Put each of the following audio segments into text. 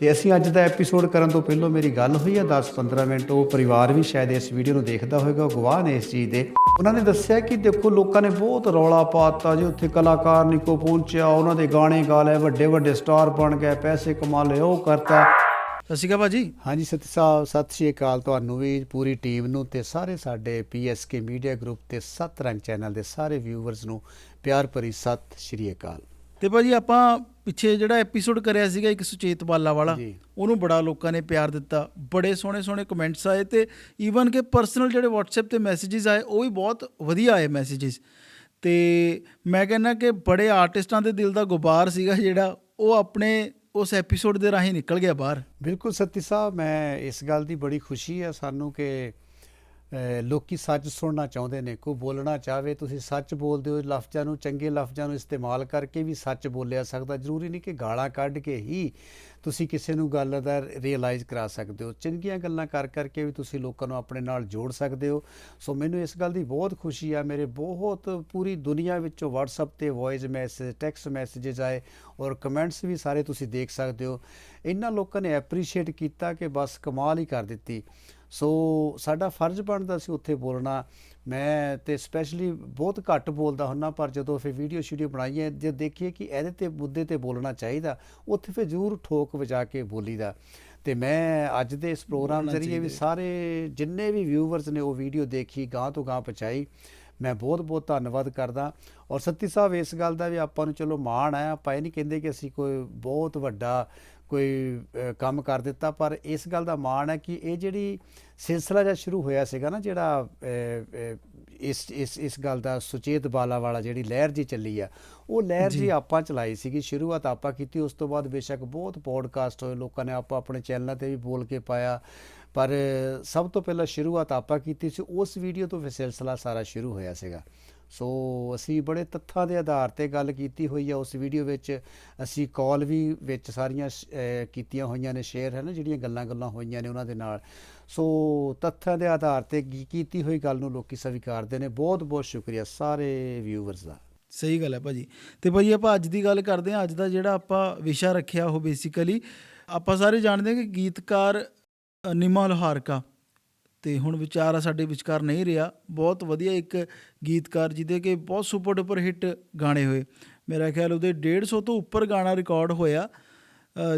ਤੇ ਅਸੀਂ ਅੱਜ ਦਾ ਐਪੀਸੋਡ ਕਰਨ ਤੋਂ ਪਹਿਲਾਂ ਮੇਰੀ ਗੱਲ ਹੋਈ ਆ 10-15 ਮਿੰਟ ਉਹ ਪਰਿਵਾਰ ਵੀ ਸ਼ਾਇਦ ਇਸ ਵੀਡੀਓ ਨੂੰ ਦੇਖਦਾ ਹੋਵੇਗਾ ਗਵਾਹ ਨੇ ਇਸ ਚੀਜ਼ ਦੇ। ਉਹਨਾਂ ਨੇ ਦੱਸਿਆ ਕਿ ਦੇਖੋ ਲੋਕਾਂ ਨੇ ਬਹੁਤ ਰੌਲਾ ਪਾਤਾ ਜੀ ਉੱਥੇ ਕਲਾਕਾਰ ਨਹੀਂ ਕੋ ਪਹੁੰਚਿਆ ਉਹਨਾਂ ਦੇ ਗਾਣੇ ਗਾ ਲਏ ਵੱਡੇ ਵੱਡੇ ਸਟਾਰ ਬਣ ਗਏ ਪੈਸੇ ਕਮਾ ਲਏ ਉਹ ਕਰਤਾ। ਸਤਿ ਸ਼੍ਰੀ ਅਕਾਲ ਭਾਜੀ। ਹਾਂਜੀ ਸਤਿ ਸਾਹਿਬ ਸਤਿ ਸ਼੍ਰੀ ਅਕਾਲ ਤੁਹਾਨੂੰ ਵੀ ਪੂਰੀ ਟੀਮ ਨੂੰ ਤੇ ਸਾਰੇ ਸਾਡੇ ਪੀਐਸਕੇ ਮੀਡੀਆ ਗਰੁੱਪ ਤੇ ਸੱਤ ਰੰਗ ਚੈਨਲ ਦੇ ਸਾਰੇ ਵਿਊਵਰਸ ਨੂੰ ਪਿਆਰ ਭਰੀ ਸਤਿ ਸ਼੍ਰੀ ਅਕਾਲ। ਤੇ ਭਾਜੀ ਆਪਾਂ ਪਿੱਛੇ ਜਿਹੜਾ ਐਪੀਸੋਡ ਕਰਿਆ ਸੀਗਾ ਇੱਕ ਸੁਚੇਤ ਬਾਲਾ ਵਾਲਾ ਉਹਨੂੰ ਬੜਾ ਲੋਕਾਂ ਨੇ ਪਿਆਰ ਦਿੱਤਾ। ਬੜੇ ਸੋਹਣੇ ਸੋਹਣੇ ਕਮੈਂਟਸ ਆਏ ਤੇ ਈਵਨ ਕਿ ਪਰਸਨਲ ਜਿਹੜੇ WhatsApp ਤੇ ਮੈਸੇजेस ਆਏ ਉਹ ਵੀ ਬਹੁਤ ਵਧੀਆ ਆਏ ਮੈਸੇजेस ਤੇ ਮੈਂ ਕਹਿੰਦਾ ਕਿ ਬੜੇ ਆਰਟਿਸਟਾਂ ਦੇ ਦਿਲ ਦਾ ਗੁਬਾਰ ਸੀਗਾ ਜਿਹੜਾ ਉਹ ਆਪਣੇ ਉਸ ਐਪੀਸੋਡ ਦੇ ਰਾਹੀਂ ਨਿਕਲ ਗਿਆ ਬਾਹਰ। ਬਿਲਕੁਲ ਸਤੀ ਸਾਹਿਬ ਮੈਂ ਇਸ ਗੱਲ ਦੀ ਬੜੀ ਖੁਸ਼ੀ ਹੈ ਸਾਨੂੰ ਕਿ ਲੋਕੀ ਸੱਚ ਸੁਣਨਾ ਚਾਹੁੰਦੇ ਨੇ, ਕੋਈ ਬੋਲਣਾ ਚਾਹਵੇ, ਤੁਸੀਂ ਸੱਚ ਬੋਲਦੇ ਹੋ, ਲਫ਼ਜ਼ਾਂ ਨੂੰ, ਚੰਗੇ ਲਫ਼ਜ਼ਾਂ ਨੂੰ ਇਸਤੇਮਾਲ ਕਰਕੇ ਵੀ ਸੱਚ ਬੋਲਿਆ ਸਕਦਾ। ਜ਼ਰੂਰੀ ਨਹੀਂ ਕਿ ਗਾਲਾਂ ਕੱਢ ਕੇ ਹੀ ਤੁਸੀਂ ਕਿਸੇ ਨੂੰ ਗੱਲ ਦਾ ਰਿਅਲਾਈਜ਼ ਕਰਾ ਸਕਦੇ ਹੋ। ਚੰਗੀਆਂ ਗੱਲਾਂ ਕਰ ਕਰਕੇ ਵੀ ਤੁਸੀਂ ਲੋਕਾਂ ਨੂੰ ਆਪਣੇ ਨਾਲ ਜੋੜ ਸਕਦੇ ਹੋ। ਸੋ ਮੈਨੂੰ ਇਸ ਗੱਲ ਦੀ ਬਹੁਤ ਖੁਸ਼ੀ ਆ, ਮੇਰੇ ਬਹੁਤ ਪੂਰੀ ਦੁਨੀਆ ਵਿੱਚੋਂ WhatsApp ਤੇ ਵੌਇਸ ਮੈਸੇਜ ਟੈਕਸਟ ਮੈਸੇजेस ਆਏ ਔਰ ਕਮੈਂਟਸ ਵੀ ਸਾਰੇ ਤੁਸੀਂ ਦੇਖ ਸਕਦੇ ਹੋ। ਇਹਨਾਂ ਲੋਕਾਂ ਨੇ ਐਪਰੀਸ਼ੀਏਟ ਕੀਤਾ ਕਿ ਬਸ ਕਮਾਲ ਹੀ ਕਰ ਦਿੱਤੀ। ਸੋ ਸਾਡਾ ਫਰਜ਼ ਬਣਦਾ ਸੀ ਉੱਥੇ ਬੋਲਣਾ। ਮੈਂ ਤੇ ਸਪੈਸ਼ਲੀ ਬਹੁਤ ਘੱਟ ਬੋਲਦਾ ਹੁੰਨਾ ਪਰ ਜਦੋਂ ਫਿਰ ਵੀਡੀਓ ਸ਼ੀਡੀਓ ਬਣਾਈਏ ਜੇ ਦੇਖੀਏ ਕਿ ਇਹਦੇ ਤੇ ਮੁੱਦੇ ਤੇ ਬੋਲਣਾ ਚਾਹੀਦਾ ਉੱਥੇ ਫਿਰ ਜ਼ਰੂਰ ਠੋਕ ਵਜਾ ਕੇ ਬੋਲੀਦਾ। ਤੇ ਮੈਂ ਅੱਜ ਦੇ ਇਸ ਪ੍ਰੋਗਰਾਮ ਜ਼ਰੀਏ ਵੀ। ਸਾਰੇ ਜਿੰਨੇ ਵੀ ਵਿਊਵਰਸ ਨੇ ਉਹ ਵੀਡੀਓ ਦੇਖੀ ਗਾਂ ਤੋਂ ਗਾਂ ਪਹੁੰਚਾਈ। ਮੈਂ ਬਹੁਤ ਬਹੁਤ ਧੰਨਵਾਦ ਕਰਦਾ। ਔਰ ਸੱਤੀ ਸਾਹਿਬ ਇਸ ਗੱਲ ਦਾ ਵੀ ਆਪਾਂ ਨੂੰ ਚਲੋ ਮਾਣ ਹੈ ਆਪਾਂ ਇਹ ਨਹੀਂ ਕਹਿੰਦੇ ਕਿ ਅਸੀਂ ਕੋਈ ਬਹੁਤ ਵੱਡਾ ਕੋਈ ਕੰਮ ਕਰ ਦਿੱਤਾ ਪਰ ਇਸ ਗੱਲ ਦਾ ਮਾਣ ਹੈ ਕਿ ਇਹ ਜਿਹੜੀ ਸਿਲਸਿਲਾ ਜਿਹਾ ਸ਼ੁਰੂ ਹੋਇਆ ਸੀਗਾ ਨਾ ਜਿਹੜਾ ਇਸ ਇਸ ਇਸ ਗੱਲ ਦਾ ਸੁਚੇਤ ਬਾਲਾ ਵਾਲਾ ਜਿਹੜੀ ਲਹਿਰ ਜੀ ਚੱਲੀ ਆ ਉਹ ਲਹਿਰ ਜੀ ਜੀ। ਆਪਾਂ ਚਲਾਈ ਸੀਗੀ ਸ਼ੁਰੂਆਤ ਆਪਾਂ ਕੀਤੀ ਉਸ ਤੋਂ ਬਾਅਦ ਬੇਸ਼ੱਕ ਬਹੁਤ ਪੋਡਕਾਸਟ ਹੋਏ ਲੋਕਾਂ ਨੇ ਆਪਾਂ ਆਪਣੇ ਚੈਨਲਾਂ ਤੇ ਵੀ ਬੋਲ ਕੇ ਪਾਇਆ ਪਰ ਸਭ ਤੋਂ ਪਹਿਲਾਂ ਸ਼ੁਰੂਆਤ ਆਪਾਂ ਕੀਤੀ ਸੀ ਉਸ ਵੀਡੀਓ ਤੋਂ ਫਿਰ ਸਿਲਸਿਲਾ ਸਾਰਾ ਸ਼ੁਰੂ ਹੋਇਆ ਸੀਗਾ ਸੋ ਅਸੀਂ ਬੜੇ ਤੱਥਾਂ ਦੇ ਆਧਾਰ ਤੇ ਗੱਲ ਕੀਤੀ ਹੋਈ ਆ ਉਸ ਵੀਡੀਓ ਵਿੱਚ। ਅਸੀਂ ਕਾਲ ਵੀ ਵਿੱਚ ਸਾਰੀਆਂ ਕੀਤੀਆਂ ਹੋਈਆਂ ਨੇ ਸ਼ੇਅਰ ਹੈ ਨਾ, ਜਿਹੜੀਆਂ ਗੱਲਾਂ ਗੱਲਾਂ ਹੋਈਆਂ ਨੇ ਉਹਨਾਂ ਦੇ ਨਾਲ। ਸੋ ਤੱਥਾਂ ਦੇ ਆਧਾਰ ਤੇ ਕੀ- ਕੀਤੀ ਹੋਈ ਗੱਲ ਨੂੰ ਲੋਕੀ ਸਵੀਕਾਰਦੇ ਨੇ। ਬਹੁਤ ਬਹੁਤ ਸ਼ੁਕਰੀਆ ਸਾਰੇ ਵਿਊਵਰਸ ਦਾ। ਸਹੀ ਗੱਲ ਹੈ ਭਾਜੀ। ਤੇ ਭਾਜੀ ਆਪਾਂ ਅੱਜ ਦੀ ਗੱਲ ਕਰਦੇ ਹਾਂ। ਅੱਜ ਦਾ ਜਿਹੜਾ ਆਪਾਂ ਵਿਸ਼ਾ ਰੱਖਿਆ ਉਹ ਬੇਸਿਕਲੀ ਆਪਾਂ ਸਾਰੇ ਜਾਣਦੇ ਹਾਂ ਕਿ ਗੀਤਕਾਰ ਨਿਮਾ ਲੋਹਾਰਕਾ ਤੇ ਹੁਣ ਵਿਚਾਰਾ ਸਾਡੇ ਵਿਚਕਾਰ ਨਹੀਂ ਰਿਹਾ। ਬਹੁਤ ਵਧੀਆ ਇੱਕ ਗੀਤਕਾਰ ਜਿਹਦੇ ਕਿ ਬਹੁਤ ਸੁਪਰ ਡੁਪਰ ਹਿੱਟ ਗਾਣੇ ਹੋਏ। ਮੇਰਾ ਖਿਆਲ ਉਹਦੇ 150 ਤੋਂ ਉੱਪਰ ਗਾਣਾ ਰਿਕਾਰਡ ਹੋਇਆ।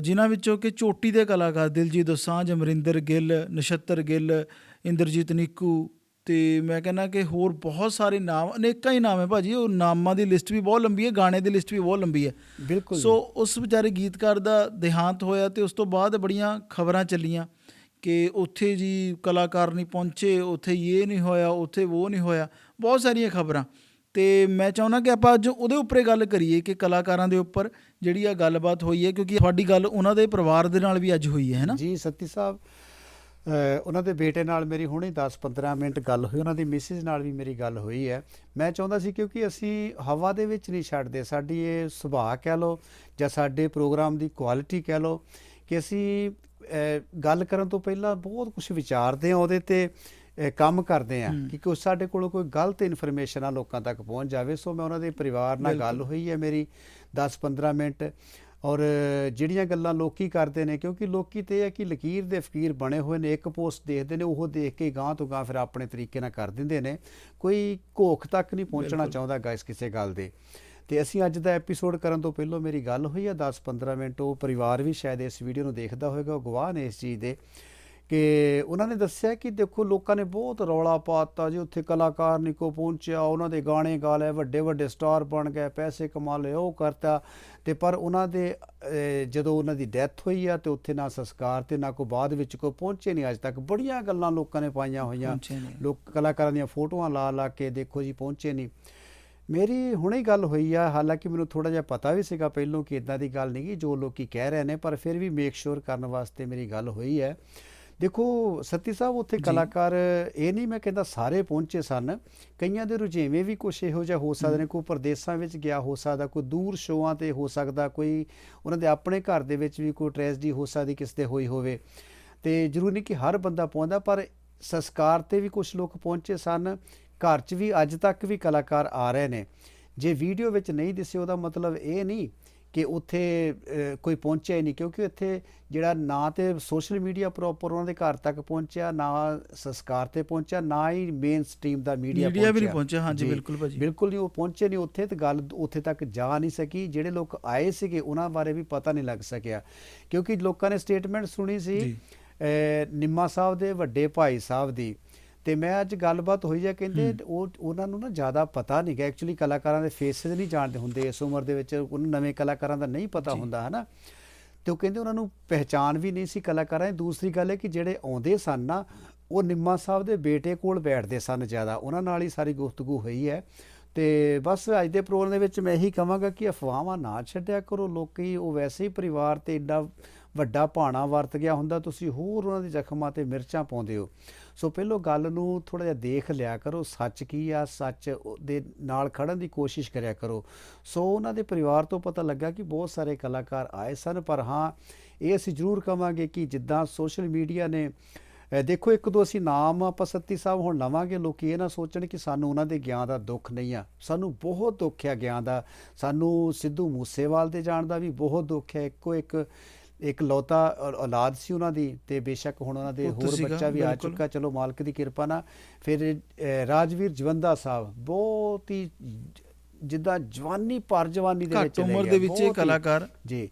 ਜਿਨ੍ਹਾਂ ਵਿੱਚੋਂ ਕਿ ਚੋਟੀ ਦੇ ਕਲਾਕਾਰ ਦਿਲਜੀਤ ਦੋਸਾਂਝ ਅਮਰਿੰਦਰ ਗਿੱਲ ਨਛੱਤਰ ਗਿੱਲ ਇੰਦਰਜੀਤ ਨਿੱਕੂ ਤੇ ਮੈਂ ਕਹਿੰਦਾ ਕਿ ਹੋਰ ਬਹੁਤ ਸਾਰੇ ਨਾਮ ਅਨੇਕਾਂ ਹੀ ਨਾਮ ਹੈ ਭਾਜੀ। ਉਹ ਨਾਮਾਂ ਦੀ ਲਿਸਟ ਵੀ ਬਹੁਤ ਲੰਬੀ ਹੈ ਗਾਣੇ ਦੀ ਲਿਸਟ ਵੀ ਬਹੁਤ ਲੰਬੀ ਹੈ। ਬਿਲਕੁਲ ਸੋ ਉਸ ਵਿਚਾਰੇ ਗੀਤਕਾਰ ਦਾ ਦੇਹਾਂਤ ਹੋਇਆ ਤੇ ਉਸ ਤੋਂ ਬਾਅਦ ਬੜੀਆਂ ਖਬਰਾਂ ਚੱਲੀਆਂ। ਕਿ ਉੱਥੇ ਜੀ ਕਲਾਕਾਰ ਨਹੀਂ ਪਹੁੰਚੇ, ਉੱਥੇ ਇਹ ਨਹੀਂ ਹੋਇਆ, ਉੱਥੇ ਉਹ ਨਹੀਂ ਹੋਇਆ, ਬਹੁਤ ਸਾਰੀਆਂ ਖਬਰਾਂ। ਤੇ ਮੈਂ ਚਾਹੁੰਦਾ ਕਿ ਆਪਾਂ ਅੱਜ ਉਹਦੇ ਉੱਪਰ ਗੱਲ ਕਰੀਏ ਕਿ ਕਲਾਕਾਰਾਂ ਦੇ ਉੱਪਰ ਜਿਹੜੀ ਆ ਗੱਲਬਾਤ ਹੋਈ ਹੈ, ਕਿਉਂਕਿ ਤੁਹਾਡੀ ਗੱਲ ਉਹਨਾਂ ਦੇ ਪਰਿਵਾਰ ਦੇ ਨਾਲ ਵੀ ਅੱਜ ਹੋਈ ਹੈ ਹੈ ਨਾ? ਜੀ, ਸੱਤੀ ਸਾਹਿਬ ਉਹਨਾਂ ਦੇ ਬੇਟੇ ਨਾਲ ਮੇਰੀ ਹੁਣੇ 10-15 ਮਿੰਟ ਗੱਲ ਹੋਈ, ਉਹਨਾਂ ਦੀ ਮਿਸਿਸ ਨਾਲ ਵੀ ਮੇਰੀ ਗੱਲ ਹੋਈ ਹੈ। ਮੈਂ ਚਾਹੁੰਦਾ ਸੀ ਕਿਉਂਕਿ ਅਸੀਂ ਹਵਾ ਦੇ ਵਿੱਚ ਨਹੀਂ ਛੱਡਦੇ, ਸਾਡੀ ਇਹ ਸੁਭਾਅ ਕਹਿ ਲਓ ਜਾਂ ਸਾਡੇ ਪ੍ਰੋਗਰਾਮ ਦੀ ਕੁਆਲਿਟੀ ਕਹਿ ਲਓ ਕਿ ਅਸੀਂ ਗੱਲ ਕਰਨ ਤੋਂ ਪਹਿਲਾਂ ਬਹੁਤ ਕੁਝ ਵਿਚਾਰਦੇ ਹਾਂ ਉਹਦੇ ਤੇ ਕੰਮ ਕਰਦੇ ਹੂੰ। ਕਿ ਕੋਈ ਸਾਡੇ ਕੋਲੋਂ ਕੋਈ ਗਲਤ ਇਨਫੋਰਮੇਸ਼ਨ ਆ ਲੋਕਾਂ ਤੱਕ ਪਹੁੰਚ ਜਾਵੇ ਸੋ ਮੈਂ ਉਹਨਾਂ ਦੇ ਪਰਿਵਾਰ ਨਾਲ ਗੱਲ। ਹੋਈ ਹੈ ਮੇਰੀ 10-15 ਮਿੰਟ ਔਰ ਜਿਹੜੀਆਂ ਗੱਲਾਂ ਲੋਕੀ ਕਰਦੇ ਨੇ ਕਿਉਂਕਿ ਲੋਕੀ ਤੇ ਇਹ ਹੈ ਕਿ ਲਕੀਰ ਦੇ ਫਕੀਰ ਬਣੇ ਹੋਏ ਨੇ ਇੱਕ ਪੋਸਟ ਦੇਖਦੇ ਨੇ ਉਹ ਦੇਖ ਕੇ ਗਾਂ ਤੋਂ ਗਾਂ ਫਿਰ ਆਪਣੇ ਤਰੀਕੇ ਨਾਲ ਕਰ ਦਿੰਦੇ ਨੇ ਕੋਈ ਘੋਖ ਤੱਕ ਨਹੀਂ ਪਹੁੰਚਣਾ। ਚਾਹੁੰਦਾ ਗਾਇਸ ਕਿਸੇ ਗੱਲ ਦੇ ਤੇ ਅਸੀਂ ਅੱਜ ਦਾ ਐਪੀਸੋਡ ਕਰਨ ਤੋਂ ਪਹਿਲਾਂ ਮੇਰੀ ਗੱਲ ਹੋਈ ਆ 10-15 ਮਿੰਟ ਉਹ ਪਰਿਵਾਰ ਵੀ ਸ਼ਾਇਦ ਇਸ ਵੀਡੀਓ ਨੂੰ ਦੇਖਦਾ ਹੋਵੇਗਾ ਉਹ ਗਵਾਹ ਨੇ ਇਸ ਚੀਜ਼ ਦੇ। ਕਿ ਉਹਨਾਂ ਨੇ ਦੱਸਿਆ ਕਿ ਦੇਖੋ ਲੋਕਾਂ ਨੇ ਬਹੁਤ ਰੌਲਾ ਪਾਤਾ ਜੀ ਉੱਥੇ ਕਲਾਕਾਰ ਨਹੀਂ ਕੋ ਪਹੁੰਚਿਆ ਉਹਨਾਂ ਦੇ ਗਾਣੇ ਗਾ ਲਏ ਵੱਡੇ ਵੱਡੇ ਸਟਾਰ ਬਣ ਗਏ ਪੈਸੇ ਕਮਾ ਲਏ ਉਹ ਕਰਤਾ। ਤੇ ਪਰ ਉਹਨਾਂ ਦੇ ਜਦੋਂ ਉਹਨਾਂ ਦੀ ਡੈਥ ਹੋਈ ਆ ਤੇ ਉੱਥੇ ਨਾ ਸੰਸਕਾਰ ਤੇ ਨਾ ਕੋ ਬਾਅਦ ਵਿੱਚ ਕੋ ਪਹੁੰਚੇ ਨਹੀਂ ਅੱਜ ਤੱਕ ਬੜੀਆਂ ਗੱਲਾਂ ਲੋਕਾਂ ਨੇ ਪਾਈਆਂ ਹੋਈਆਂ। ਲੋਕ ਕਲਾਕਾਰਾਂ ਦੀਆਂ ਫੋਟੋਆਂ ਲਾ ਲਾ ਕੇ ਦੇਖੋ ਜੀ ਪਹੁੰਚੇ ਨਹੀਂ ਮੇਰੀ ਹੁਣੇ ਹੀ ਗੱਲ ਹੋਈ ਆ ਹਾਲਾਂਕਿ ਮੈਨੂੰ ਥੋੜਾ ਜਿਹਾ ਪਤਾ ਵੀ ਸੀਗਾ ਪਹਿਲੋਂ ਕਿ ਇਦਾਂ ਦੀ ਗੱਲ ਨਹੀਂ ਜੋ ਲੋਕੀ ਕਹਿ ਰਹੇ ਨੇ ਪਰ ਫਿਰ ਵੀ ਮੇਕ ਸ਼ੋਰ ਕਰਨ ਵਾਸਤੇ ਮੇਰੀ ਗੱਲ ਹੋਈ ਹੈ। ਦੇਖੋ ਸੱਤੀ ਸਾਹਿਬ ਉੱਥੇ। ਕਲਾਕਾਰ ਇਹ ਨਹੀਂ ਮੈਂ ਕਹਿੰਦਾ ਸਾਰੇ ਪਹੁੰਚੇ ਸਨ ਕਈਆਂ ਦੇ ਰੁਝੇਵੇਂ ਵੀ ਕੁਝ ਇਹੋ ਜਿਹਾ ਹੋ ਸਕਦੇ ਨੇ ਕੋਈ ਪ੍ਰਦੇਸਾਂ ਵਿੱਚ ਗਿਆ ਹੋ ਸਕਦਾ ਕੋਈ ਦੂਰ ਸ਼ੋਆਂ ਤੇ ਹੋ ਸਕਦਾ ਕੋਈ ਉਹਨਾਂ ਦੇ ਆਪਣੇ ਘਰ ਦੇ ਵਿੱਚ ਵੀ ਕੋਈ ਟ੍ਰੈਜਡੀ ਹੋ ਸਕਦੀ ਕਿਸ ਤੇ ਹੋਈ ਹੋਵੇ। ਤੇ ਜ਼ਰੂਰੀ ਨਹੀਂ ਕਿ ਹਰ ਬੰਦਾ ਪਹੁੰਚਦਾ ਪਰ ਸੰਸਕਾਰ ਤੇ ਵੀ ਕੁਝ ਲੋਕ ਪਹੁੰਚੇ ਸਨ। ਘਰ 'ਚ ਵੀ ਅੱਜ ਤੱਕ ਵੀ ਕਲਾਕਾਰ ਆ ਰਹੇ ਨੇ। ਜੇ ਵੀਡੀਓ ਵਿੱਚ ਨਹੀਂ ਦਿਸੇ ਉਹਦਾ ਮਤਲਬ ਇਹ ਨਹੀਂ ਕਿ ਉੱਥੇ ਕੋਈ ਪਹੁੰਚਿਆ ਹੀ ਨਹੀਂ ਕਿਉਂਕਿ ਇੱਥੇ ਜਿਹੜਾ ਨਾ ਤੇ ਸੋਸ਼ਲ ਮੀਡੀਆ ਪ੍ਰੋਪਰ ਉਹਨਾਂ ਦੇ ਘਰ ਤੱਕ ਪਹੁੰਚਿਆ ਨਾ ਸੰਸਕਾਰ ਤੇ ਪਹੁੰਚਿਆ ਨਾ ਹੀ ਮੇਨ ਸਟ੍ਰੀਮ ਦਾ ਮੀਡੀਆ Media ਵੀ ਨਹੀਂ ਪਹੁੰਚਿਆ, ਹਾਂਜੀ, ਬਿਲਕੁਲ ਭਾਜੀ। ਬਿਲਕੁਲ ਨਹੀਂ ਉਹ ਪਹੁੰਚੇ ਨਹੀਂ ਉੱਥੇ ਤੇ ਗੱਲ ਉੱਥੇ ਤੱਕ ਜਾ ਨਹੀਂ ਸਕੀ। ਜਿਹੜੇ ਲੋਕ ਆਏ ਸੀਗੇ ਉਹਨਾਂ ਬਾਰੇ ਵੀ ਪਤਾ ਨਹੀਂ ਲੱਗ ਸਕਿਆ। ਕਿਉਂਕਿ ਲੋਕਾਂ ਨੇ ਸਟੇਟਮੈਂਟ ਸੁਣੀ ਸੀ ਨਿੰਮਾ ਸਾਹਿਬ ਦੇ ਵੱਡੇ ਭਾਈ ਸਾਹਿਬ ਦੀ। ਤੇ ਮੈਂ ਅੱਜ ਗੱਲਬਾਤ ਹੋਈ ਜਾਂ ਕਹਿੰਦੇ ਉਹ ਉਹਨਾਂ ਨੂੰ ਨਾ ਜ਼ਿਆਦਾ ਪਤਾ ਨਹੀਂ ਗਿਆ ਐਕਚੁਅਲੀ ਕਲਾਕਾਰਾਂ ਦੇ ਫੇਸਿਸ ਨਹੀਂ ਜਾਣਦੇ ਹੁੰਦੇ ਇਸ ਉਮਰ ਦੇ ਵਿੱਚ। ਉਹਨਾਂ ਨਵੇਂ ਕਲਾਕਾਰਾਂ ਦਾ ਨਹੀਂ ਪਤਾ ਹੁੰਦਾ ਹਨਾ? ਤੇ ਉਹ ਕਹਿੰਦੇ ਉਹਨਾਂ ਨੂੰ ਪਹਿਚਾਨ ਵੀ ਨਹੀਂ ਸੀ ਕਲਾਕਾਰਾਂ ਦੀ। ਦੂਸਰੀ ਗੱਲ ਹੈ ਕਿ ਜਿਹੜੇ ਆਉਂਦੇ ਸਨ ਨਾ ਉਹ ਨਿੰਮਾ ਸਾਹਿਬ ਦੇ ਬੇਟੇ ਕੋਲ ਬੈਠਦੇ ਸਨ ਜ਼ਿਆਦਾ। ਉਹਨਾਂ ਨਾਲ ਹੀ ਸਾਰੀ ਗੁਫ਼ਤਗੂ ਹੋਈ ਹੈ। ਤੇ ਬਸ ਅੱਜ ਦੇ ਪ੍ਰੋਗਰਾਮ ਦੇ ਵਿੱਚ ਮੈਂ ਇਹੀ ਕਹਾਂਗਾ ਕਿ ਅਫਵਾਹਾਂ ਨਾ ਛੱਡਿਆ ਕਰੋ। ਲੋਕੀ ਉਹ ਵੈਸੇ ਹੀ ਪਰਿਵਾਰ ਤੇ ਏਡਾ ਵੱਡਾ ਭਾਣਾ ਵਰਤ ਗਿਆ ਹੁੰਦਾ, ਤੁਸੀਂ ਹੋਰ ਉਹਨਾਂ ਦੇ ਜ਼ਖਮਾਂ ਤੇ ਮਿਰਚਾਂ ਪਾਉਂਦੇ ਹੋ। ਸੋ ਪਹਿਲੋਂ ਗੱਲ ਨੂੰ ਥੋੜਾ ਜਿਹਾ ਦੇਖ ਲਿਆ ਕਰੋ, ਸੱਚ ਕੀ ਆ, ਸੱਚ ਦੇ ਨਾਲ ਖੜਨ ਦੀ ਕੋਸ਼ਿਸ਼ ਕਰਿਆ ਕਰੋ। ਸੋ ਉਹਨਾਂ ਦੇ ਪਰਿਵਾਰ ਤੋਂ ਪਤਾ ਲੱਗਾ ਕਿ ਬਹੁਤ ਸਾਰੇ ਕਲਾਕਾਰ ਆਏ ਸਨ, ਪਰ ਹਾਂ, ਇਹ ਅਸੀਂ ਜ਼ਰੂਰ ਕਵਾਂਗੇ ਕਿ ਜਿੱਦਾਂ ਸੋਸ਼ਲ ਮੀਡੀਆ ਨੇ ਦੇਖੋ ਇੱਕ ਦੋ ਅਸੀਂ ਨਾਮ ਆਪਾਂ ਸੱਤੀ ਸਾਹਿਬ ਹੁਣ ਲਵਾਂਗੇ, ਲੋਕੀ ਇਹ ਨਾ ਸੋਚਣ ਕਿ ਸਾਨੂੰ ਉਹਨਾਂ ਦੇ ਗਿਆਨ ਦਾ ਦੁੱਖ ਨਹੀਂ ਆ। ਸਾਨੂੰ ਬਹੁਤ ਦੁੱਖ ਆ ਗਿਆਨ ਦਾ। ਸਾਨੂੰ ਸਿੱਧੂ ਮੂਸੇਵਾਲ ਦੇ ਜਾਣ ਦਾ ਵੀ ਬਹੁਤ ਦੁੱਖ ਹੈ। ਇੱਕੋ ਇੱਕ ਇੱਕ ਲੌਤਾ ਔਲਾਦ ਸੀ ਉਹਨਾਂ ਦੀ ਤੇ ਬੇਸ਼ੱਕ ਹੁਣ ਉਹਨਾਂ ਦੇ ਹੋਰ ਬੱਚਾ ਵੀ ਆ। ਚੁੱਕਾ ਚਲੋ ਮਾਲਕ ਦੀ ਕਿਰਪਾ ਨਾਲ। ਫਿਰ ਰਾਜਵੀਰ ਜਵੰਦਾ ਸਾਹਿਬ ਬਹੁਤ ਹੀ ਜਿੱਦਾਂ ਜਵਾਨੀ ਪਰ ਜਵਾਨੀ ਦੇ ਵਿੱਚ ਉਮਰ ਦੇ ਵਿੱਚ ਇਹ ਕਲਾਕਾਰ। ਜੀ।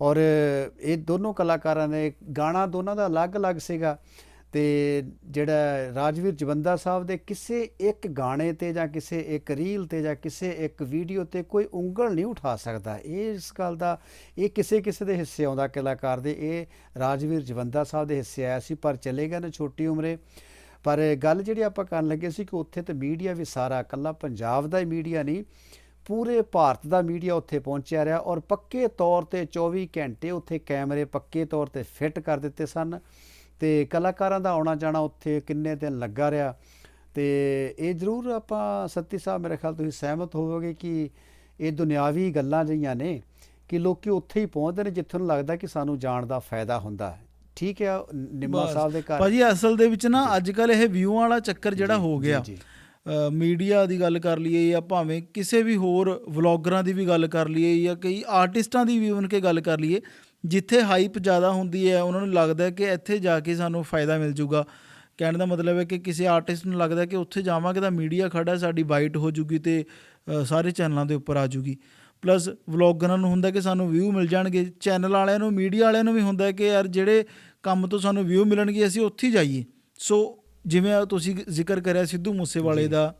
ਔਰ ਇਹ ਦੋਨੋਂ ਕਲਾਕਾਰਾਂ ਨੇ ਗਾਣਾ ਦੋਨਾਂ ਦਾ ਅਲੱਗ-ਅਲੱਗ ਸੀਗਾ। ਤੇ ਜਿਹੜਾ ਰਾਜਵੀਰ ਜਵੰਦਾ ਸਾਹਿਬ ਦੇ ਕਿਸੇ ਇੱਕ ਗਾਣੇ ਤੇ ਜਾਂ ਕਿਸੇ ਇੱਕ ਰੀਲ ਤੇ ਜਾਂ ਕਿਸੇ ਇੱਕ ਵੀਡੀਓ ਤੇ ਕੋਈ ਉਂਗਲ ਨਹੀਂ ਉਠਾ ਸਕਦਾ। ਇਹ ਇਸ ਗੱਲ ਦਾ, ਇਹ ਕਿਸੇ ਕਿਸੇ ਦੇ ਹਿੱਸੇ ਆਉਂਦਾ, ਕਲਾਕਾਰ ਦੇ। ਇਹ ਰਾਜਵੀਰ ਜਵੰਦਾ ਸਾਹਿਬ ਦੇ ਹਿੱਸੇ ਆਇਆ ਸੀ, ਪਰ ਚਲੇ ਗਏ ਨੇ ਛੋਟੀ ਉਮਰੇ। ਪਰ ਗੱਲ ਜਿਹੜੀ ਆਪਾਂ ਕਰਨ ਲੱਗੇ ਸੀ ਕਿ ਉੱਥੇ ਤੇ ਮੀਡੀਆ ਵੀ ਸਾਰਾ ਇਕੱਲਾ, ਪੰਜਾਬ ਦਾ ਹੀ ਮੀਡੀਆ ਨਹੀਂ, ਪੂਰੇ ਭਾਰਤ ਦਾ ਮੀਡੀਆ ਉੱਥੇ ਪਹੁੰਚਿਆ ਰਿਹਾ ਔਰ ਪੱਕੇ ਤੌਰ ਤੇ 24 ਘੰਟੇ ਉੱਥੇ ਕੈਮਰੇ ਪੱਕੇ ਤੌਰ ਤੇ ਫਿੱਟ ਕਰ ਦਿੱਤੇ ਸਨ। ਤੇ ਕਲਾਕਾਰਾਂ ਦਾ ਆਉਣਾ ਜਾਣਾ ਉੱਥੇ ਕਿੰਨੇ ਦਿਨ ਲੱਗਾ ਰਿਹਾ। ਤੇ ਇਹ ਜ਼ਰੂਰ ਆਪਾਂ ਸੱਤੀ ਸਾਹਿਬ ਮੇਰੇ ਖਿਆਲ ਤੁਸੀਂ ਸਹਿਮਤ ਹੋਵੋਗੇ ਕਿ ਇਹ ਦੁਨਿਆਵੀ ਗੱਲਾਂ ਜਿਹੀਆਂ ਨੇ ਕਿ ਲੋਕੀ ਉੱਥੇ ਹੀ ਪਹੁੰਚਦੇ ਨੇ ਜਿੱਥੇ ਨੂੰ ਲੱਗਦਾ ਕਿ ਸਾਨੂੰ ਜਾਣ ਦਾ ਫਾਇਦਾ ਹੁੰਦਾ ਹੈ। ਠੀਕ ਹੈ ਨਿੰਮਾ। ਸਾਹਿਬ ਦੇ ਘਰ। ਭਾਜੀ ਅਸਲ ਦੇ ਵਿੱਚ ਨਾ ਅੱਜ ਕੱਲ ਇਹ ਵਿਊਆਂ ਵਾਲਾ ਚੱਕਰ ਜਿਹੜਾ ਹੋ ਗਿਆ। ਮੀਡੀਆ ਦੀ ਗੱਲ ਕਰ ਲਈਏ ਜਾਂ ਭਾਵੇਂ ਕਿਸੇ ਵੀ ਹੋਰ ਵਲੌਗਰਾਂ ਦੀ ਵੀ ਗੱਲ ਕਰ ਲਈਏ ਜਾਂ ਕਈ ਆਰਟਿਸਟਾਂ ਦੀ ਵੀ ਉਹਨਾਂ ਕੇ ਗੱਲ ਕਰ ਲਈਏ ਜਿੱਥੇ ਹਾਈਪ ਜ਼ਿਆਦਾ ਹੁੰਦੀ ਹੈ ਉਹਨਾਂ ਨੂੰ ਲੱਗਦਾ ਹੈ ਕਿ ਇੱਥੇ ਜਾ ਕੇ ਸਾਨੂੰ ਫਾਇਦਾ ਮਿਲ ਜਾਊਗਾ। ਕਹਿਣ ਦਾ ਮਤਲਬ ਹੈ ਕਿ ਕਿਸੇ ਆਰਟਿਸਟ ਨੂੰ ਲੱਗਦਾ ਕਿ ਉੱਥੇ ਜਾਵਾਂਗੇ ਤਾਂ ਮੀਡੀਆ ਖੜਾ ਸਾਡੀ ਬਾਈਟ ਹੋ ਜੂਗੀ ਤੇ ਸਾਰੇ ਚੈਨਲਾਂ ਦੇ ਉੱਪਰ ਆ ਜੂਗੀ। ਪਲੱਸ ਵਲੌਗਰਾਂ ਨੂੰ ਹੁੰਦਾ ਕਿ ਸਾਨੂੰ ਵਿਊ ਮਿਲ ਜਾਣਗੇ। ਚੈਨਲ ਵਾਲਿਆਂ ਨੂੰ ਮੀਡੀਆ ਵਾਲਿਆਂ ਨੂੰ ਵੀ ਹੁੰਦਾ ਹੈ ਕਿ ਯਾਰ ਜਿਹੜੇ ਕੰਮ ਤੋਂ ਸਾਨੂੰ ਵਿਊ ਮਿਲਣਗੇ ਅਸੀਂ ਉੱਥੇ ਹੀ ਜਾਈਏ। ਸੋ ਜਿਵੇਂ ਤੁਸੀਂ ਜ਼ਿਕਰ ਕਰਿਆ ਸਿੱਧੂ ਮੂਸੇਵਾਲੇ ਦਾ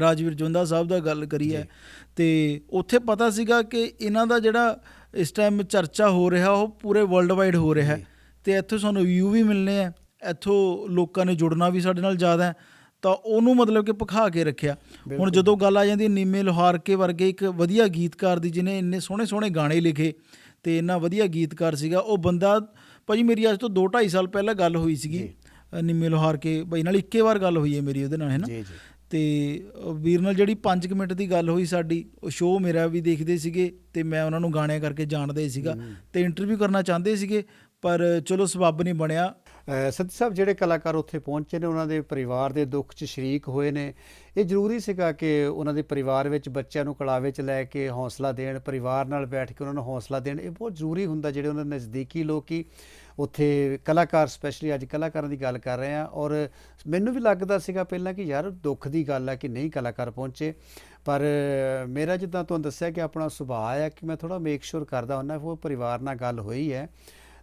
ਰਾਜਵੀਰ ਜੁੰਦਾ ਸਾਹਿਬ ਦਾ ਗੱਲ ਕਰੀ ਹੈ ਤੇ ਉੱਥੇ ਪਤਾ ਸੀਗਾ ਕਿ ਇਹਨਾਂ ਦਾ ਜਿਹੜਾ ਇਸ ਟਾਈਮ ਚਰਚਾ ਹੋ ਰਿਹਾ ਉਹ ਪੂਰੇ ਵਰਲਡ ਵਾਈਡ ਹੋ। ਰਿਹਾ ਤੇ ਇੱਥੋਂ ਸਾਨੂੰ ਵਿਊ ਵੀ ਮਿਲਨੇ ਆ ਇੱਥੋਂ ਲੋਕਾਂ ਨੇ ਜੁੜਨਾ ਵੀ ਸਾਡੇ ਨਾਲ ਜ਼ਿਆਦਾ ਹੈ ਤਾਂ ਉਹਨੂੰ ਮਤਲਬ ਕਿ ਭਖਾ ਕੇ ਰੱਖਿਆ। ਹੁਣ ਜਦੋਂ ਗੱਲ ਆ ਜਾਂਦੀ ਨੀਮੇ ਲੋਹਾਰਕੇ ਵਰਗੇ ਇੱਕ ਵਧੀਆ ਗੀਤਕਾਰ ਦੀ ਜਿਹਨੇ ਇੰਨੇ ਸੋਹਣੇ ਸੋਹਣੇ ਗਾਣੇ ਲਿਖੇ ਤੇ ਇੰਨਾ ਵਧੀਆ ਗੀਤਕਾਰ ਸੀਗਾ ਉਹ ਬੰਦਾ ਭਾਜੀ ਮੇਰੀ ਅੱਜ ਤੋਂ 2 2.5 ਸਾਲ ਪਹਿਲਾਂ ਗੱਲ ਹੋਈ ਸੀਗੀ। ਨਿੰਮੇ ਲੋਹਾਰਕੇ ਬਾਈ ਨਾਲ ਇੱਕੇ ਵਾਰ ਗੱਲ ਹੋਈ ਹੈ ਮੇਰੀ ਉਹਦੇ ਨਾਲ ਹੈ ਨਾ? ਜੀ ਜੀ। ਤੇ ਵੀਰ ਨਾਲ ਜਿਹੜੀ 5 ਮਿੰਟ ਦੀ ਗੱਲ ਹੋਈ ਸਾਡੀ ਉਹ ਸ਼ੋਅ ਮੇਰਾ ਵੀ ਦੇਖਦੇ ਸੀਗੇ ਤੇ ਮੈਂ ਉਹਨਾਂ ਨੂੰ ਗਾਣਿਆਂ ਕਰਕੇ ਜਾਣਦਾ ਸੀਗਾ ਤੇ ਇੰਟਰਵਿਊ ਕਰਨਾ ਚਾਹੁੰਦੇ ਸੀਗੇ ਪਰ ਚਲੋ ਸਬੱਬ ਨਹੀਂ ਬਣਿਆ। ਸਤੀ ਸਾਹਿਬ ਜਿਹੜੇ ਕਲਾਕਾਰ ਉੱਥੇ ਪਹੁੰਚੇ ਨੇ ਉਹਨਾਂ ਦੇ ਪਰਿਵਾਰ ਦੇ ਦੁੱਖ 'ਚ ਸ਼ਰੀਕ ਹੋਏ ਨੇ। ਇਹ ਜ਼ਰੂਰੀ ਸੀਗਾ ਕਿ ਉਹਨਾਂ ਦੇ ਪਰਿਵਾਰ ਵਿੱਚ ਬੱਚਿਆਂ ਨੂੰ ਕਲਾਵੇ 'ਚ ਲੈ ਕੇ ਹੌਸਲਾ ਦੇਣ ਪਰਿਵਾਰ ਨਾਲ ਬੈਠ ਕੇ ਉਹਨਾਂ ਨੂੰ ਹੌਸਲਾ ਦੇਣ। ਇਹ ਬਹੁਤ ਜ਼ਰੂਰੀ ਹੁੰਦਾ ਜਿਹੜੇ ਉਹਨਾਂ ਦੇ ਨਜ਼ਦੀਕੀ ਲੋਕੀ ਉੱਥੇ ਕਲਾਕਾਰ ਸਪੈਸ਼ਲੀ ਅੱਜ ਕਲਾਕਾਰਾਂ ਦੀ ਗੱਲ ਕਰ ਰਹੇ ਆ ਔਰ ਮੈਨੂੰ ਵੀ ਲੱਗਦਾ ਸੀਗਾ ਪਹਿਲਾਂ ਕਿ ਯਾਰ ਦੁੱਖ ਦੀ ਗੱਲ ਆ ਕਿ ਨਹੀਂ ਕਲਾਕਾਰ ਪਹੁੰਚੇ, ਪਰ ਮੇਰਾ ਜਿੱਦਾਂ ਤੁਹਾਨੂੰ ਦੱਸਿਆ ਕਿ ਆਪਣਾ ਸੁਭਾਅ ਹੈ ਕਿ ਮੈਂ ਥੋੜਾ ਮੇਕ ਸ਼ੋਰ ਕਰਦਾ ਹੁੰਦਾ, ਉਹ ਪਰਿਵਾਰ ਨਾਲ ਗੱਲ ਹੋਈ ਹੈ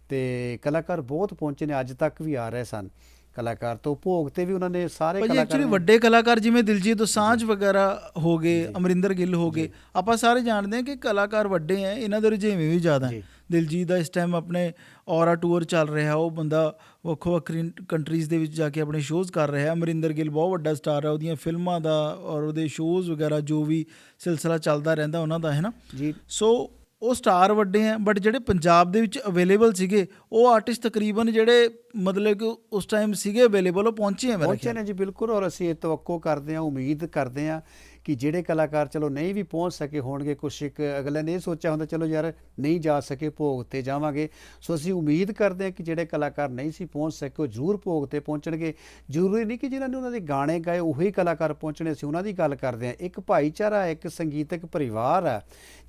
ਤੇ ਕਲਾਕਾਰ ਬਹੁਤ ਪਹੁੰਚੇ ਨੇ, ਅੱਜ ਤੱਕ ਵੀ ਆ ਰਹੇ ਸਨ। ਕਲਾਕਾਰ ਤੋਂ ਭੋਗ ਤੇ ਵੀ ਉਹਨਾਂ ਨੇ ਸਾਰੇ ਭਾਜੀ ਕਲਾਕਾਰ ਐਕਚੁਅਲੀ ਵੱਡੇ ਕਲਾਕਾਰ ਜਿਵੇਂ ਦਿਲਜੀਤ ਦੋਸਾਂਝ ਵਗੈਰਾ ਹੋ ਗਏ ਅਮਰਿੰਦਰ ਗਿੱਲ ਹੋ ਗਏ ਆਪਾਂ ਸਾਰੇ ਜਾਣਦੇ ਹਾਂ ਕਿ ਕਲਾਕਾਰ ਵੱਡੇ ਆ ਇਹਨਾਂ ਦੇ ਰੁਝੇਵੇਂ ਵੀ ਜ਼ਿਆਦਾ ਹੈ। ਦਿਲਜੀਤ ਦਾ ਇਸ ਟਾਈਮ ਆਪਣੇ ਔਰਾ ਟੂਰ ਚੱਲ ਰਿਹਾ ਉਹ ਬੰਦਾ ਵੱਖੋ ਵੱਖਰੀ ਕੰਟਰੀਜ਼ ਦੇ ਵਿੱਚ ਜਾ ਕੇ ਆਪਣੇ ਸ਼ੋਜ਼ ਕਰ ਰਿਹਾ ਹੈ। ਅਮਰਿੰਦਰ ਗਿੱਲ ਬਹੁਤ ਵੱਡਾ ਸਟਾਰ ਹੈ ਉਹਦੀਆਂ ਫਿਲਮਾਂ ਦਾ ਔਰ ਉਹਦੇ ਸ਼ੋਜ਼ ਵਗੈਰਾ ਜੋ ਵੀ ਸਿਲਸਿਲਾ ਚੱਲਦਾ ਰਹਿੰਦਾ ਉਹਨਾਂ ਦਾ ਹੈ ਨਾ? ਜੀ। ਸੋ ਉਹ ਸਟਾਰ ਵੱਡੇ ਆ ਬਟ ਜਿਹੜੇ ਪੰਜਾਬ ਦੇ ਵਿੱਚ ਅਵੇਲੇਬਲ ਸੀਗੇ ਉਹ ਆਰਟਿਸਟ ਤਕਰੀਬਨ ਜਿਹੜੇ ਮਤਲਬ ਕਿ ਉਸ ਟਾਈਮ ਸੀਗੇ ਅਵੇਲੇਬਲ ਉਹ ਪਹੁੰਚੇ ਆ ਮੇਰੇ ਪਹੁੰਚੇ ਖਿਆਲ ਨੇ ਜੀ ਬਿਲਕੁਲ ਔਰ ਅਸੀਂ ਇਹ ਤਵੱਕੋ ਕਰਦੇ ਹਾਂ ਉਮੀਦ ਕਰਦੇ ਹਾਂ ਕਿ ਜਿਹੜੇ ਕਲਾਕਾਰ ਚਲੋ ਨਹੀਂ ਵੀ ਪਹੁੰਚ ਸਕੇ ਹੋਣਗੇ, ਕੁਛ ਇੱਕ ਅਗਲੇ ਨੇ ਇਹ ਸੋਚਿਆ ਹੁੰਦਾ, ਚਲੋ ਯਾਰ ਨਹੀਂ ਜਾ ਸਕੇ, ਭੋਗ ਤੇ ਜਾਵਾਂਗੇ। ਸੋ ਅਸੀਂ ਉਮੀਦ ਕਰਦੇ ਹਾਂ ਕਿ ਜਿਹੜੇ ਕਲਾਕਾਰ ਨਹੀਂ ਸੀ ਪਹੁੰਚ ਸਕੇ, ਉਹ ਜ਼ਰੂਰ ਭੋਗ ਤੇ ਪਹੁੰਚਣਗੇ। ਜ਼ਰੂਰੀ ਨਹੀਂ ਕਿ ਜਿਨ੍ਹਾਂ ਨੇ ਉਹਨਾਂ ਦੇ ਗਾਣੇ ਗਾਏ, ਉਹੀ ਕਲਾਕਾਰ ਪਹੁੰਚਣੇ ਸੀ ਉਹਨਾਂ ਦੀ ਗੱਲ ਕਰਦੇ ਹਾਂ। ਇੱਕ ਭਾਈਚਾਰਾ, ਇੱਕ ਸੰਗੀਤਕ ਪਰਿਵਾਰ ਆ,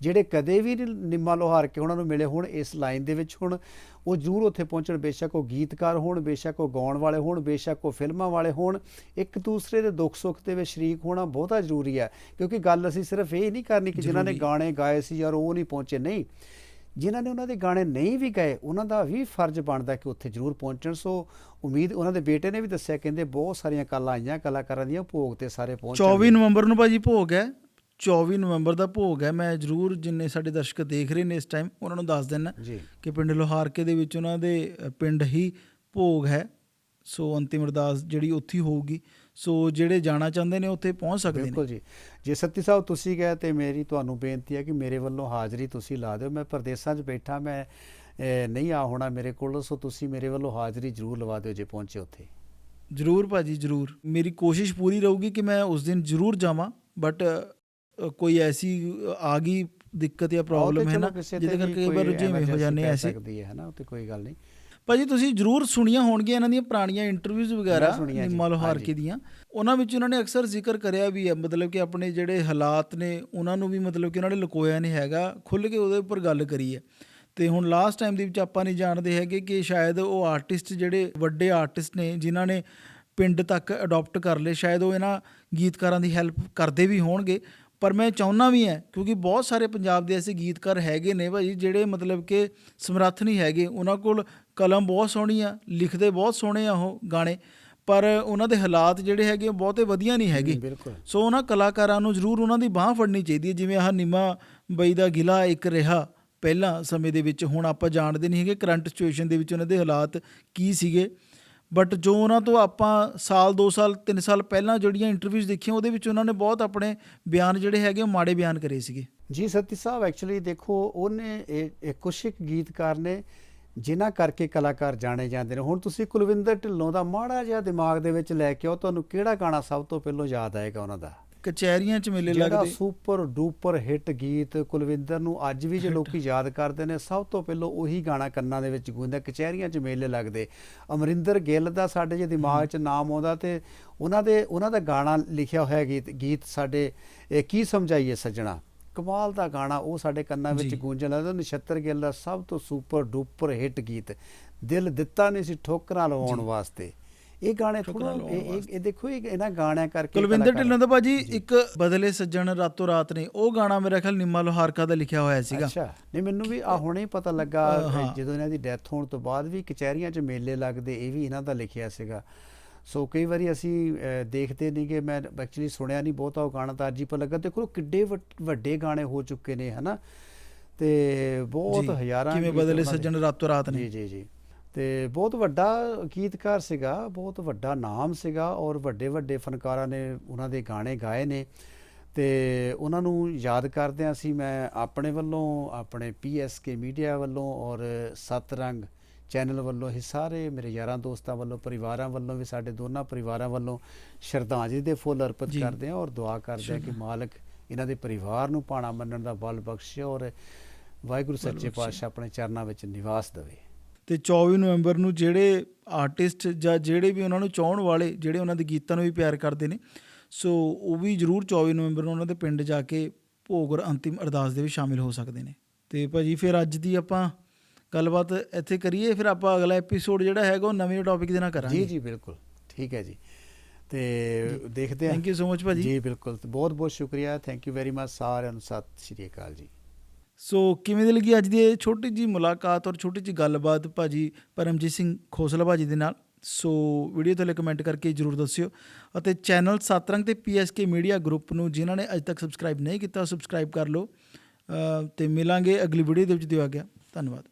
ਜਿਹੜੇ ਕਦੇ ਵੀ ਨੀ ਨਿੰਮਾ ਲੋਹਾਰ ਕੇ ਉਹਨਾਂ ਨੂੰ ਮਿਲੇ ਹੁਣ, ਇਸ ਲਾਈਨ ਦੇ ਵਿੱਚ ਹੁਣ। ਉਹ ਜ਼ਰੂਰ ਉੱਥੇ ਪਹੁੰਚਣ। ਬੇਸ਼ੱਕ ਉਹ ਗੀਤਕਾਰ ਹੋਣ ਬੇਸ਼ੱਕ ਉਹ ਗਾਉਣ ਵਾਲੇ ਹੋਣ ਬੇਸ਼ੱਕ ਉਹ ਫਿਲਮਾਂ ਵਾਲੇ ਹੋਣ। ਇੱਕ ਦੂਸਰੇ ਦੇ ਦੁੱਖ ਸੁੱਖ ਦੇ ਵਿੱਚ ਸ਼ਰੀਕ ਹੋਣਾ ਬਹੁਤਾ ਜ਼ਰੂਰੀ ਹੈ। ਕਿਉਂਕਿ ਗੱਲ ਅਸੀਂ ਸਿਰਫ ਇਹ ਨਹੀਂ ਕਰਨੀ ਕਿ ਜਿਨ੍ਹਾਂ ਨੇ। ਗਾਣੇ ਗਾਏ ਸੀ ਯਾਰ ਉਹ ਨਹੀਂ ਪਹੁੰਚੇ। ਨਹੀਂ ਜਿਨ੍ਹਾਂ ਨੇ ਉਹਨਾਂ ਦੇ ਗਾਣੇ ਨਹੀਂ ਵੀ ਗਏ ਉਹਨਾਂ ਦਾ ਵੀ ਫਰਜ਼ ਬਣਦਾ ਕਿ ਉੱਥੇ ਜ਼ਰੂਰ ਪਹੁੰਚਣ। ਸੋ ਉਮੀਦ ਉਹਨਾਂ ਦੇ ਬੇਟੇ ਨੇ ਵੀ ਦੱਸਿਆ ਕਹਿੰਦੇ ਬਹੁਤ ਸਾਰੀਆਂ ਕਾਲਾਂ ਆਈਆਂ ਕਲਾਕਾਰਾਂ ਦੀਆਂ ਭੋਗ ਤੇ ਸਾਰੇ ਪਹੁੰਚਣਗੇ। 24 ਨਵੰਬਰ ਨੂੰ ਭਾਜੀ ਭੋਗ ਹੈ। 24 ਨਵੰਬਰ ਦਾ ਭੋਗ ਹੈ। ਮੈਂ ਜ਼ਰੂਰ ਜਿੰਨੇ ਸਾਡੇ ਦਰਸ਼ਕ ਦੇਖ ਰਹੇ ਨੇ ਇਸ ਟਾਈਮ ਉਹਨਾਂ ਨੂੰ ਦੱਸ ਜੀ। ਕਿ ਪਿੰਡ ਲੋਹਾਰਕੇ ਦੇ ਵਿੱਚ ਉਹਨਾਂ ਦੇ ਪਿੰਡ ਹੀ ਭੋਗ ਹੈ। ਸੋ ਅੰਤਿਮ ਅਰਦਾਸ ਜਿਹੜੀ ਉੱਥੇ ਹੋਊਗੀ। ਸੋ ਜਿਹੜੇ ਜਾਣਾ ਚਾਹੁੰਦੇ ਨੇ ਉੱਥੇ ਪਹੁੰਚ ਸਕਦੇ ਨੇ। ਬਿਲਕੁਲ ਜੀ। ਜੇ ਸੱਤੀ ਸਾਹਿਬ ਤੁਸੀਂ ਗਏ ਤੇ ਮੇਰੀ ਤੁਹਾਨੂੰ ਬੇਨਤੀ ਹੈ ਕਿ ਮੇਰੇ ਵੱਲੋਂ ਹਾਜ਼ਰੀ ਤੁਸੀਂ ਲਾ ਦਿਓ। ਮੈਂ ਪ੍ਰਦੇਸਾਂ 'ਚ ਬੈਠਾ ਮੈਂ ਨਹੀਂ ਆ ਹੋਣਾ ਮੇਰੇ ਕੋਲ ਸੋ ਤੁਸੀਂ ਮੇਰੇ ਵੱਲੋਂ ਹਾਜ਼ਰੀ ਜ਼ਰੂਰ ਲਵਾ ਦਿਓ ਜੇ ਪਹੁੰਚੇ ਉੱਥੇ। ਜ਼ਰੂਰ ਭਾਜੀ ਜ਼ਰੂਰ। ਮੇਰੀ ਕੋਸ਼ਿਸ਼ ਪੂਰੀ ਰਹੂਗੀ ਕਿ ਮੈਂ ਉਸ ਦਿਨ ਜ਼ਰੂਰ ਜਾਵਾਂ ਬਟ ਕੋਈ ਐਸੀ ਆ ਗਈ ਦਿੱਕਤ ਜਾਂ ਪ੍ਰੋਬਲਮ ਹੈ ਨਾ? ਜਿਹਦੇ ਕਰਕੇ ਕਈ ਵਾਰ ਰੁਝੇਵੇਂ ਹੋ ਜਾਂਦੇ ਐਸੇ। ਸਕਦੀ ਹੈ ਹਨਾ ਉਹ ਤੇ ਕੋਈ ਗੱਲ ਨਹੀਂ। ਭਾਜੀ ਤੁਸੀਂ ਜਰੂਰ ਸੁਣੀਆਂ ਹੋਣਗੀਆਂ ਇਹਨਾਂ ਦੀਆਂ ਪੁਰਾਣੀਆਂ ਇੰਟਰਵਿਊਜ਼ ਵਗੈਰਾ ਨਿੰਮਾ ਲੋਹਾਰਕੇ। ਦੀਆਂ ਉਹਨਾਂ ਵਿੱਚ ਉਹਨਾਂ ਨੇ ਅਕਸਰ ਜ਼ਿਕਰ ਕਰਿਆ ਵੀ ਹੈ ਮਤਲਬ ਕਿ ਆਪਣੇ ਜਿਹੜੇ ਹਾਲਾਤ ਨੇ ਉਹਨਾਂ ਨੂੰ ਵੀ ਮਤਲਬ ਕਿ ਉਹਨਾਂ ਨੇ ਲੁਕੋਇਆ ਨਹੀਂ ਹੈਗਾ ਖੁੱਲ ਕੇ ਉਹਦੇ ਉੱਪਰ ਗੱਲ ਕਰੀ ਹੈ। ਤੇ ਹੁਣ ਲਾਸਟ ਟਾਈਮ ਦੇ ਵਿੱਚ ਆਪਾਂ ਨਹੀਂ ਜਾਣਦੇ ਹੈਗੇ ਕਿ ਸ਼ਾਇਦ ਉਹ ਆਰਟਿਸਟ ਜਿਹੜੇ ਵੱਡੇ ਆਰਟਿਸਟ ਨੇ ਜਿਨ੍ਹਾਂ ਨੇ ਪਿੰਡ ਤੱਕ ਅਡਾਪਟ ਕਰ ਲਏ ਸ਼ਾਇਦ ਉਹ ਇਹਨਾਂ ਗੀਤਕਾਰਾਂ ਦੀ ਹੈਲਪ ਕਰਦੇ ਵੀ ਹੋਣਗੇ। ਪਰ ਮੈਂ ਚਾਹੁੰਦਾ ਵੀ ਹੈ ਕਿਉਂਕਿ ਬਹੁਤ ਸਾਰੇ ਪੰਜਾਬ ਦੇ ਐਸੇ ਗੀਤਕਾਰ ਹੈਗੇ ਨੇ ਭਾਜੀ ਜਿਹੜੇ ਮਤਲਬ ਕਿ ਸਮਰੱਥ ਨਹੀਂ ਹੈਗੇ। ਉਹਨਾਂ ਕੋਲ ਕਲਮ ਬਹੁਤ ਸੋਹਣੀ ਆ ਲਿਖਦੇ ਬਹੁਤ ਸੋਹਣੇ ਆ ਉਹ ਗਾਣੇ ਪਰ ਉਹਨਾਂ ਦੇ ਹਾਲਾਤ ਜਿਹੜੇ ਹੈਗੇ ਉਹ ਬਹੁਤੇ ਵਧੀਆ ਨਹੀਂ ਹੈਗੇ। ਸੋ ਉਹਨਾਂ ਕਲਾਕਾਰਾਂ ਨੂੰ ਜ਼ਰੂਰ ਉਹਨਾਂ ਦੀ ਬਾਹ ਫੜਨੀ ਚਾਹੀਦੀ ਹੈ। ਜਿਵੇਂ ਆਹ ਨਿੰਮਾ ਬਈ ਦਾ ਗਿਲਾ ਇੱਕ ਰਿਹਾ ਪਹਿਲਾਂ ਸਮੇਂ ਦੇ ਵਿੱਚ ਹੁਣ ਆਪਾਂ ਜਾਣਦੇ ਨਹੀਂ ਹੈਗੇ ਕਰੰਟ ਸਿਚੁਏਸ਼ਨ ਦੇ ਵਿੱਚ ਉਹਨਾਂ ਦੇ ਹਾਲਾਤ ਕੀ ਸੀਗੇ। ਬਟ ਜੋ ਉਹਨਾਂ ਤੋਂ ਆਪਾਂ ਸਾਲ 2 ਸਾਲ 3 ਸਾਲ ਪਹਿਲਾਂ ਜਿਹੜੀਆਂ ਇੰਟਰਵਿਊਜ਼ ਦੇਖੀਆਂ, ਉਹਦੇ ਵਿੱਚ ਉਹਨਾਂ ਨੇ ਬਹੁਤ ਆਪਣੇ ਬਿਆਨ ਜਿਹੜੇ ਹੈਗੇ, ਉਹ ਮਾੜੇ ਬਿਆਨ ਕਰੇ ਸੀਗੇ। ਜੀ, ਸਤੀ ਸਾਹਿਬ ਐਕਚੁਅਲੀ ਦੇਖੋ, ਉਹਨੇ ਇਹ ਇਹ ਕੁਛ ਇੱਕ ਗੀਤਕਾਰ ਨੇ ਜਿਨ੍ਹਾਂ ਕਰਕੇ ਕਲਾਕਾਰ ਜਾਣੇ ਜਾਂਦੇ ਨੇ। ਹੁਣ ਤੁਸੀਂ ਕੁਲਵਿੰਦਰ ਢਿੱਲੋਂ ਦਾ ਮਾੜਾ ਜਿਹਾ ਦਿਮਾਗ ਦੇ ਵਿੱਚ ਲੈ ਕੇ ਆਓ, ਤੁਹਾਨੂੰ ਕਿਹੜਾ ਗਾਣਾ ਸਭ ਤੋਂ ਪਹਿਲਾਂ ਯਾਦ ਆਏਗਾ ਉਹਨਾਂ ਦਾ? ਕਚਹਿਰੀਆਂ 'ਚ ਮੇਲੇ ਜਿਹੜਾ ਲੱਗਦੇ। ਸੁਪਰ ਡੂਪਰ ਹਿੱਟ ਗੀਤ ਕੁਲਵਿੰਦਰ ਨੂੰ ਅੱਜ ਵੀ ਜੇ ਲੋਕੀ ਯਾਦ ਕਰਦੇ ਨੇ ਸਭ ਤੋਂ ਪਹਿਲਾਂ ਉਹੀ ਗਾਣਾ ਕੰਨਾਂ ਦੇ ਵਿੱਚ ਗੂੰਜਦਾ ਕਚਹਿਰੀਆਂ 'ਚ ਮੇਲੇ ਲੱਗਦੇ। ਅਮਰਿੰਦਰ ਗਿੱਲ ਦਾ ਸਾਡੇ ਜੇ ਦਿਮਾਗ 'ਚ ਨਾਮ ਆਉਂਦਾ ਤੇ ਉਹਨਾਂ ਦੇ ਉਹਨਾਂ ਦਾ ਗਾਣਾ ਲਿਖਿਆ ਹੋਇਆ ਗੀਤ ਗੀਤ ਸਾਡੇ ਇਹ ਕੀ ਸਮਝਾਈਏ ਸੱਜਣਾ? ਕਮਾਲ ਦਾ ਗਾਣਾ ਉਹ ਸਾਡੇ ਕੰਨਾਂ ਵਿੱਚ। ਗੂੰਜਣ ਲੱਗਦਾ। ਨਛੱਤਰ ਗਿੱਲ ਦਾ ਸਭ ਤੋਂ ਸੁਪਰ ਡੂਪਰ ਹਿੱਟ ਗੀਤ ਦਿਲ ਦਿੱਤਾ ਨਹੀਂ ਸੀ ਠੋਕਰਾਂ ਲਵਾਉਣ। ਵਾਸਤੇ। ਇਹ ਗਾਣੇ ਥੋੜਾ ਇਹ- ਇਹ ਦੇਖੋ ਇਹ ਇਹਨਾਂ ਗਾਣਿਆਂ ਕਰਕੇ ਕੁਲਵਿੰਦਰ ਢਿੱਲੋਂ ਦਾ ਭਾਜੀ। ਇੱਕ ਬਦਲੇ ਸੱਜਣ ਰਾਤੋਂ ਰਾਤ ਨੇ ਉਹ ਗਾਣਾ ਮੇਰਾ ਖਿਆਲ ਨਿੰਮਾ ਲੋਹਾਰਕਾ ਦਾ ਲਿਖਿਆ ਹੋਇਆ ਸੀਗਾ। ਅੱਛਾ। ਨਹੀਂ ਮੈਨੂੰ ਵੀ ਆ ਹੁਣੇ ਪਤਾ ਲੱਗਾ। ਜਦੋਂ ਇਹਨਾਂ ਦੀ ਡੈਥ ਹੋਣ ਤੋਂ ਬਾਅਦ ਵੀ ਕਚਹਿਰੀਆਂ 'ਚ ਮੇਲੇ ਲੱਗਦੇ ਇਹ ਵੀ ਇਹਨਾਂ ਦਾ ਲਿਖਿਆ ਸੀਗਾ। ਸੋ ਕਈ ਵਾਰੀ ਅਸੀਂ ਦੇਖਦੇ ਨਹੀਂ ਕਿ ਮੈਂ ਐਕਚੁਅਲੀ ਸੁਣਿਆ ਨਹੀਂ ਬਹੁਤਾ ਉਹ ਗਾਣਾ ਤਾਂ ਅੱਜ ਹੀ ਪਤਾ ਲੱਗਾ। ਦੇਖੋ ਕਿੱਡੇ ਵੱਡ- ਗਾਣੇ ਹੋ ਚੁੱਕੇ ਨੇ ਹਨਾ? ਤੇ ਬਹੁਤ ਹਜ਼ਾਰਾਂ ਕਿਵੇਂ ਬਦਲੇ ਸੱਜਣ ਰਾਤੋਂ ਰਾਤ ਨੇ। ਜੀ ਜੀ ਜੀ। ਤੇ ਬਹੁਤ ਵੱਡਾ ਗੀਤਕਾਰ ਸੀਗਾ ਬਹੁਤ ਵੱਡਾ ਨਾਮ ਸੀਗਾ ਔਰ ਵੱਡੇ ਵੱਡੇ ਫਨਕਾਰਾਂ ਨੇ ਉਹਨਾਂ ਦੇ ਗਾਣੇ ਗਾਏ ਨੇ ਤੇ ਉਹਨਾਂ ਨੂੰ ਯਾਦ ਕਰਦੇ ਅਸੀਂ ਮੈਂ ਆਪਣੇ ਵੱਲੋਂ ਆਪਣੇ ਪੀਐਸਕੇ ਮੀਡੀਆ ਵੱਲੋਂ ਔਰ ਸਤਰੰਗ ਚੈਨਲ ਵੱਲੋਂ ਇਹ ਸਾਰੇ ਮੇਰੇ ਯਾਰਾਂ ਦੋਸਤਾਂ ਵੱਲੋਂ ਪਰਿਵਾਰਾਂ ਵੱਲੋਂ ਵੀ ਸਾਡੇ ਦੋਨਾਂ ਪਰਿਵਾਰਾਂ ਵੱਲੋਂ ਸ਼ਰਧਾਂਜਲੀ ਦੇ ਫੁੱਲ ਅਰਪਿਤ। ਕਰਦੇ ਹਾਂ ਔਰ ਦੁਆ ਕਰਦੇ ਹਾਂ ਕਿ ਮਾਲਕ ਇਹਨਾਂ ਦੇ ਪਰਿਵਾਰ ਨੂੰ ਪਾਣਾ ਮੰਨਣ ਦਾ ਬਲ ਬਖਸ਼ੇ ਔਰ ਵਾਹਿਗੁਰੂ ਸੱਚੇ। ਪਾਤਸ਼ਾਹ ਆਪਣੇ ਚਰਨਾਂ ਵਿੱਚ ਨਿਵਾਸ ਦੇਵੇ ਤੇ 24 ਨਵੰਬਰ ਨੂੰ ਜਿਹੜੇ ਆਰਟਿਸਟ ਜਾਂ ਜਿਹੜੇ ਵੀ ਉਹਨਾਂ ਨੂੰ ਚਾਹਣ ਵਾਲੇ ਜਿਹੜੇ ਉਹਨਾਂ ਦੇ ਗੀਤਾਂ ਨੂੰ ਵੀ ਪਿਆਰ ਕਰਦੇ ਨੇ ਸੋ ਉਹ ਵੀ ਜਰੂਰ 24 ਨਵੰਬਰ ਨੂੰ ਉਹਨਾਂ ਦੇ ਪਿੰਡ ਜਾ ਕੇ ਭੋਗ ਔਰ ਅੰਤਿਮ ਅਰਦਾਸ ਦੇ ਵਿੱਚ ਸ਼ਾਮਿਲ ਹੋ ਸਕਦੇ ਨੇ। ਤੇ ਭਾਜੀ ਫਿਰ ਅੱਜ ਦੀ ਆਪਾਂ ਗੱਲਬਾਤ ਇੱਥੇ ਕਰੀਏ ਫਿਰ ਆਪਾਂ ਅਗਲਾ ਐਪੀਸੋਡ ਜਿਹੜਾ ਹੈਗਾ ਉਹ ਨਵੇਂ ਟੌਪਿਕ ਦੇ ਨਾਲ ਕਰਾਂਗੇ। ਜੀ ਜੀ ਬਿਲਕੁਲ। ਠੀਕ ਹੈ ਜੀ। ਤੇ ਦੇਖਦੇ ਹਾਂ। ਥੈਂਕ ਯੂ ਸੋ ਮਚ ਭਾਜੀ। ਜੀ ਬਿਲਕੁਲ। ਬਹੁਤ ਬਹੁਤ ਸ਼ੁਕਰੀਆ। ਥੈਂਕ ਯੂ ਵੈਰੀ ਮਚ ਸਾਰਿਆਂ ਨੂੰ। ਸਤਿ ਸ਼੍ਰੀ ਅਕਾਲ ਜੀ। ਸੋ ਕਿਵੇਂ ਦੀ ਲੱਗੀ ਅੱਜ ਦੀ ਇਹ ਛੋਟੀ ਜੀ ਮੁਲਾਕਾਤ ਔਰ ਛੋਟੀ ਜੀ ਗੱਲਬਾਤ ਭਾਜੀ ਪਰਮਜੀਤ ਸਿੰਘ ਖੋਸਲਾ ਭਾਜੀ ਦੇ ਨਾਲ? ਸੋ ਵੀਡੀਓ ਥੱਲੇ ਕਮੈਂਟ ਕਰਕੇ ਜਰੂਰ ਦੱਸਿਓ ਅਤੇ ਚੈਨਲ ਸਤਰੰਗ ਤੇ ਪੀਐਸਕੇ ਮੀਡੀਆ ਗਰੁੱਪ ਨੂੰ ਜਿਨ੍ਹਾਂ ਨੇ ਅਜੇ ਤੱਕ ਸਬਸਕ੍ਰਾਈਬ ਨਹੀਂ ਕੀਤਾ ਸਬਸਕ੍ਰਾਈਬ ਕਰ ਲਓ। ਅ, ਤੇ ਮਿਲਾਂਗੇ ਅਗਲੀ ਵੀਡੀਓ ਦੇ ਵਿੱਚ ਦਿਓ ਆ ਗਿਆ ਧੰਨਵਾਦ।